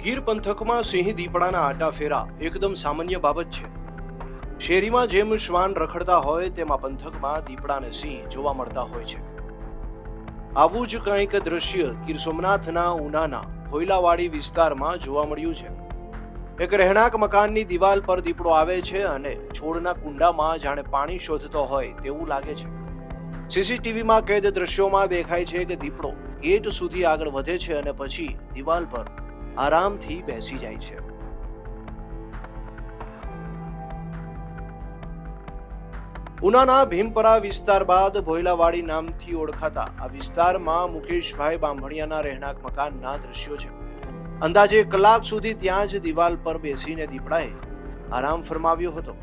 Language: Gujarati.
પંથકમાં સિંહ દીપડાના આટા ફેરા એકદમ સામાન્ય બાબત છે. શેરીમાં જેમ શ્વાન રખડતા હોય તેમાં પંથકમાં દીપડાને સિંહ જોવા મળતા હોય છે. આવું જ કંઈક દ્રશ્ય ગીર સોમનાથના ઉનાના ભોયલાવાડી વિસ્તારમાં જોવા મળ્યું છે. એક રહેણાંક મકાનની દિવાલ પર દીપડો આવે છે અને છોડના કુંડામાં જાણે પાણી શોધતો હોય તેવું લાગે છે. સીસીટીવીમાં કેદ દ્રશ્યોમાં દેખાય છે કે દીપડો ગેટ સુધી આગળ વધે છે અને પછી દિવાલ પર આરામથી બેસી જાય છે. ઉનાના ભીમપરા વિસ્તાર બાદ ભોયલાવાડી નામથી ઓળખાતા આ વિસ્તારમાં મુકેશભાઈ બાંભણિયાના રહેણાંક મકાનના દ્રશ્યો છે. અંદાજે કલાક સુધી ત્યાં જ દિવાલ પર બેસીને દીપડાએ આરામ ફરમાવ્યો હતો.